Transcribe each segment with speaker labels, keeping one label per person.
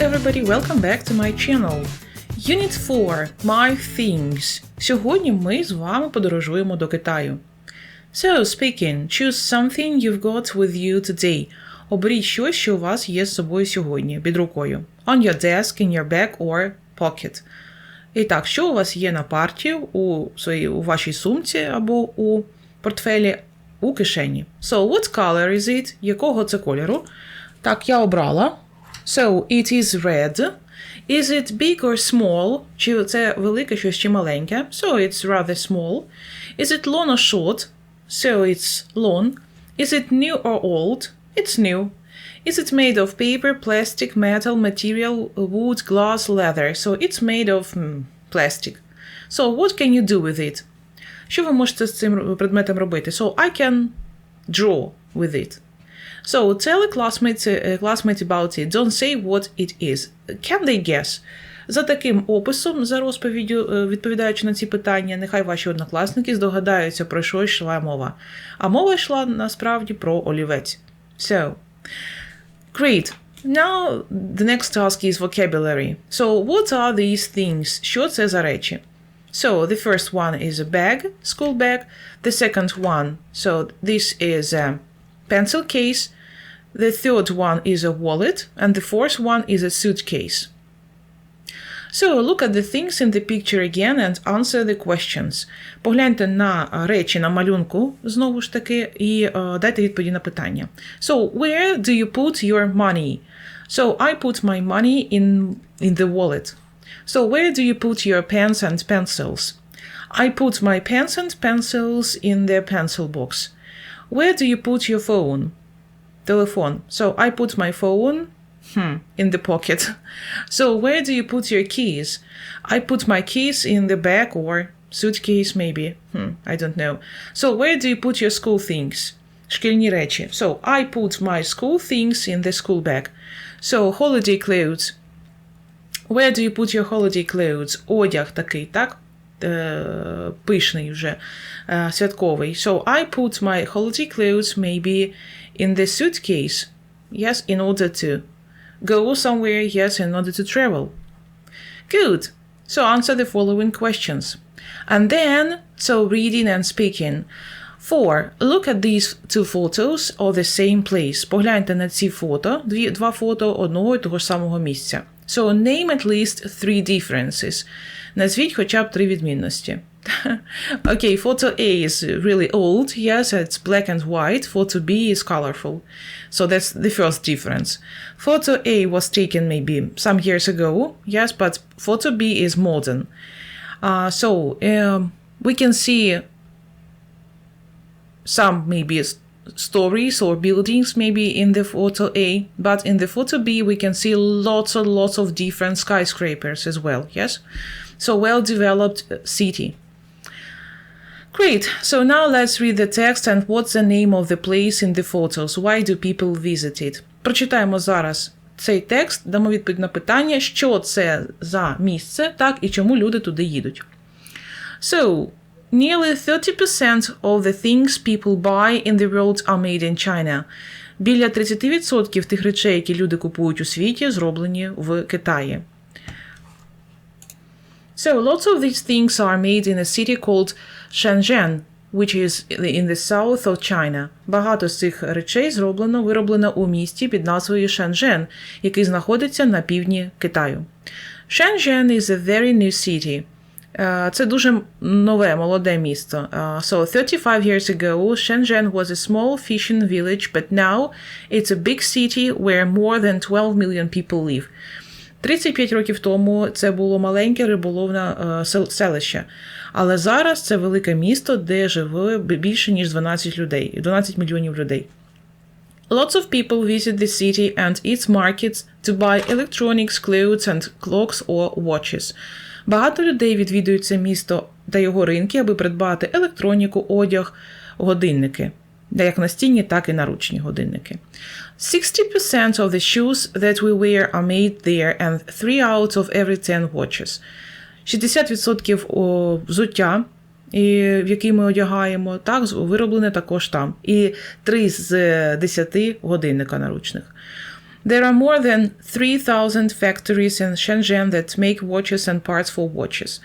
Speaker 1: everybody, welcome back to my channel. Unit 4 My Things. Сьогодні ми з вами подорожуємо до Китаю. So, speaking, choose something you've got with you today. Оберіть щось, що у вас є з собою сьогодні, під рукою. On your desk, in your bag or pocket. І так, що у вас є на парті у, своїй, у вашій сумці або у портфелі у кишені. So, what color is it? Якого це кольору? Так, я обрала. So, it is red. Is it big or small? Чи це велике щось чи маленьке? So, it's rather small. Is it long or short? So, it's long. Is it new or old? It's new. Is it made of paper, plastic, metal, material, wood, glass, leather? So, it's made of mm, plastic. So, what can you do with it? Що ви можете з цим предметом робити? So, I can draw with it. So tell a classmate, uh, classmate about it. Don't say what it is. Can they guess? За таким описом, за розповіддю, е, відповідаючи на ці питання, нехай ваші однокласники здогадаються, про що йшла мова. А мова йшла насправді про олівець. So, great. Now the next task is vocabulary. So, what are these things? Що це за речі? So, the first one is a bag, school bag. The second one, so this is a pencil case. The third one is a wallet. And the fourth one is a suitcase. So, look at the things in the picture again and answer the questions. Погляньте на а, речі на малюнку, знову ж таки, і е, дайте відповіді на питання. So, where do you put your money? So, I put my money in, in the wallet. So, where do you put your pens and pencils? I put my pens and pencils in the pencil box. Where do you put your phone? Telephone. So, I put my phone hmm, in the pocket. So, where do you put your keys? I put my keys in the bag or suitcase, maybe. Hmm, I don't know. So, where do you put your school things? Шкільні речі. So, I put my school things in the school bag. So, holiday clothes. Where do you put your holiday clothes? Одяг такий, так? Е, пишний вже, е, святковий. So, I put my holiday clothes maybe in the suitcase. Yes, in order to go somewhere, yes, in order to travel. Good. So answer the following questions. And then, so reading and speaking. Four. Look at these two photos of the same place. Погляньте на ці фото, дві, два фото одного і того ж самого місця. So name at least three differences. Назвіть хоча б три відмінності. okay, photo A is really old. Yes, it's black and white. Photo B is colorful. So that's the first difference. Photo A was taken maybe some years ago. Yes, but photo B is modern. Uh, so um, we can see some maybe s- stories or buildings maybe in the photo A, but in the photo B we can see lots and lots of different skyscrapers as well. Yes, So well developed uh, city. Great. So now let's read the text and what's the name of the place in the photos. Why do people visit it? Прочитаємо зараз цей текст, дамо відповідь на питання, що це за місце, так і чому люди туди їдуть. So, nearly 30% of the things people buy in the world are made in China. Біля 30% тих речей, які люди купують у світі, зроблені в Китаї. So, lots of these things are made in a city called Shenzhen, which is in the south of China. Багато з цих речей зроблено, вироблено у місті під назвою Шенжен, який знаходиться на півдні Китаю. Shenzhen is a very new city. Е, Це дуже нове, молоде місто. Е, So 35 years ago, Shenzhen was a small fishing village, but now it's a big city where more than 12 million people live. 35 років тому це було маленьке риболовне е, селище. Але зараз це велике місто, де живе більше ніж 12 людей, 12 мільйонів людей. Lots of people visit the city and its markets to buy electronics, clothes and clocks or watches. Багато людей відвідують це місто та його ринки, аби придбати електроніку, одяг, годинники, як настінні, так і наручні годинники. 60% of the shoes that we wear are made there and 3 out of every 10 watches. 60% взуття, в який ми одягаємо, так, вироблене також там. І 3 з 10 годинника наручних. There are more than 3,000 factories in Shenzhen that make watches and parts for watches.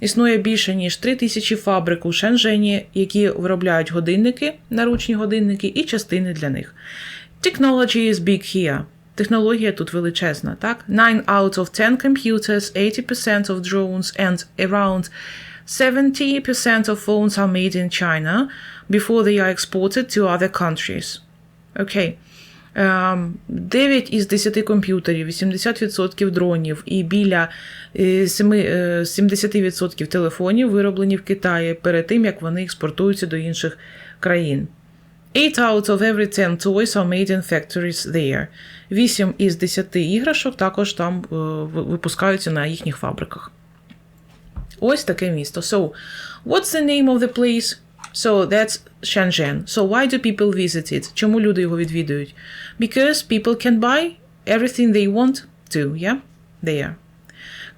Speaker 1: Існує більше ніж 3 тисячі фабрик у Шенжені, які виробляють годинники, наручні годинники і частини для них. Technology is big here. Технологія тут величезна, так? 9 out of 10 computers, 80% of drones and around 70% of phones are made in China before they are exported to other countries. Окей. Ем, 9 із 10 комп'ютерів, 80% дронів і біля е, семи- е, 70% телефонів вироблені в Китаї перед тим, як вони експортуються до інших країн. 8 out of every 10 toys are made in factories there. 8 із 10 іграшок також там е, випускаються на їхніх фабриках. Ось таке місто. So, what's the name of the place? So, that's Shenzhen. So, why do people visit it? Чому люди його відвідують? Because people can buy everything they want to, yeah? There.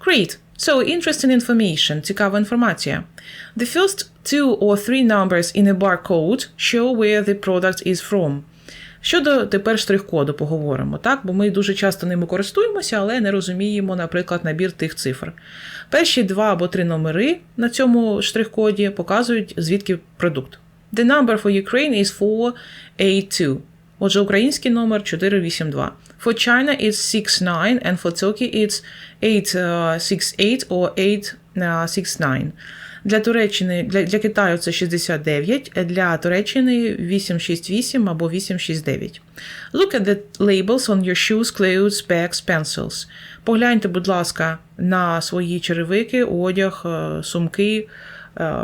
Speaker 1: Great. So, interesting information. Цікава інформація. The first two or three numbers in a barcode show where the product is from. Щодо тепер штрих-коду поговоримо, так? Бо ми дуже часто ними користуємося, але не розуміємо, наприклад, набір тих цифр. Перші два або три номери на цьому штрих-коді показують, звідки продукт. The number for Ukraine is 482. Отже, український номер 482. For China it's 69 and for Turkey it's 868 or 869. Для Туреччини, для, для Китаю це 69, для Туреччини 868 або 869. Look at the labels on your shoes, clothes, bags, pencils. Погляньте, будь ласка, на свої черевики, одяг, е, сумки, е,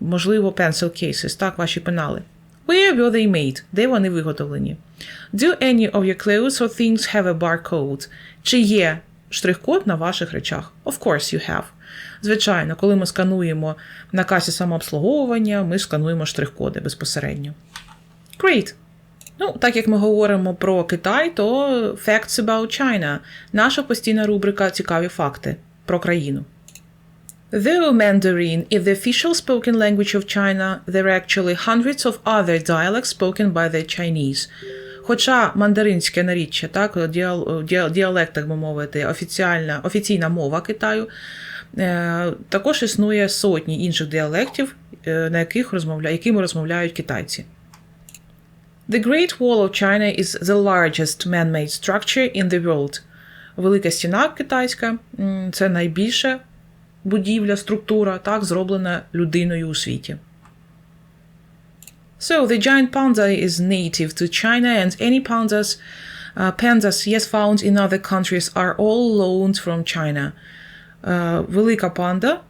Speaker 1: можливо, pencil cases, так, ваші пенали. Where were they made? Де вони виготовлені? Do any of your clothes or things have a barcode? Чи є штрих-код на ваших речах? Of course you have. Звичайно, коли ми скануємо на касі самообслуговування, ми скануємо штрих-коди безпосередньо. Great! Ну, так як ми говоримо про Китай, то Facts about China. Наша постійна рубрика Цікаві факти про країну. Though Mandarin is the official spoken language of China, there are actually hundreds of other dialects spoken by the Chinese. Хоча мандаринське наріччя, так, діал- діал- діалект, так би мовити, офіційна мова Китаю, також існує сотні інших діалектів, е, на яких розмовля... якими розмовляють китайці. The Great Wall of China is the largest man-made structure in the world. Велика стіна китайська це найбільша будівля, структура, так, зроблена людиною у світі. So, the giant panda is native to China, and any pandas, uh, pandas yes found in other countries are all loaned from China. Е, велика панда,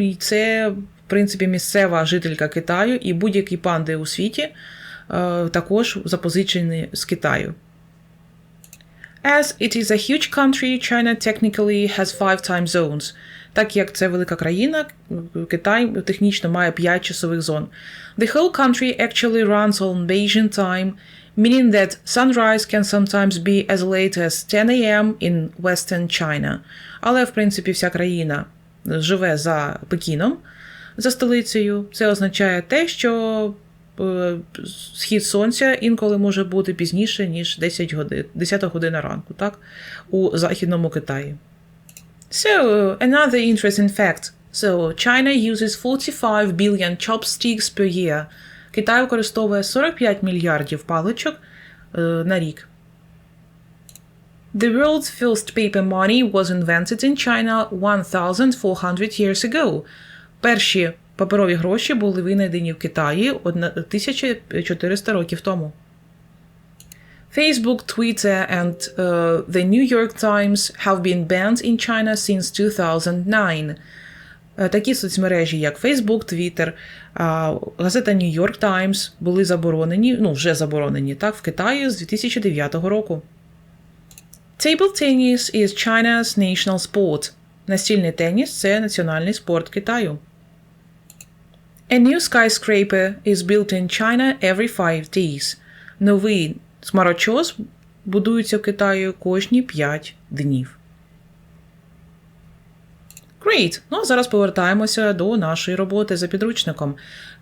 Speaker 1: і це, в принципі, місцева жителька Китаю, і будь-які панди у світі е, також запозичені з Китаю. As it is a huge country, China technically has five time zones. Так як це велика країна, Китай технічно має 5 часових зон. The whole country actually runs on Beijing time, meaning that sunrise can sometimes be as late as 10 a.m. in Western China. Але, в принципі, вся країна живе за Пекіном, за столицею. Це означає те, що е, схід сонця інколи може бути пізніше, ніж 10 годин, 10 година ранку, так? У Західному Китаї. So, another interesting fact. So, China uses 45 billion chopsticks per year. Китай використовує 45 мільярдів паличок е, на рік. The world's first paper money was invented in China 1400 years ago. Перші паперові гроші були винайдені в Китаї 1400 років тому. Facebook, Twitter, and uh, the New York Times have been banned in China since 2009. Е, Такі соцмережі, як Facebook, Twitter, газета New York Times були заборонені, ну вже заборонені, так, в Китаї з 2009 року. Table tennis is China's national sport. Настільний теніс це національний спорт Китаю. A new skyscraper is built in China every five days. Новий смарочос будується в Китаї кожні 5 днів. Great! Ну, а зараз повертаємося до нашої роботи за підручником.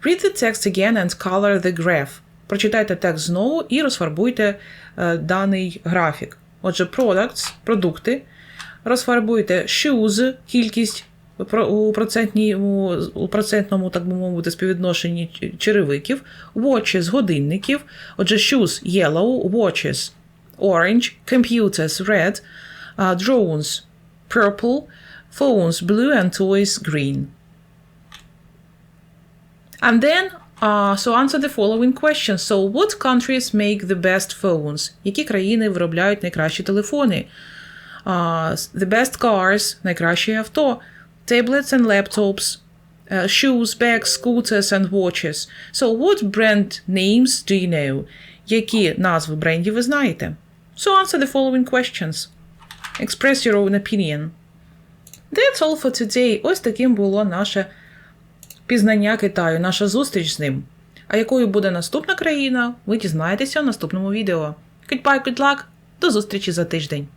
Speaker 1: Read the text again and color the graph. Прочитайте текст знову і розфарбуйте е, даний графік. Отже, products – продукти. Розфарбуйте shoes – кількість у, процентному, у процентному, так би мовити, співвідношенні черевиків. Watches – годинників. Отже, shoes – yellow, watches – orange, computers – red, uh, drones – purple, phones – blue and toys – green. And then, uh, so answer the following questions. So, what countries make the best phones? Які країни виробляють найкращі телефони? Uh, the best cars – найкращі авто. Tablets and laptops. Uh, shoes, bags, scooters and watches. So, what brand names do you know? Які назви брендів ви знаєте? So, answer the following questions. Express your own opinion. That's all for today. Ось таким було наше пізнання Китаю, наша зустріч з ним. А якою буде наступна країна, ви дізнаєтеся в наступному відео. Goodbye, good luck! До зустрічі за тиждень!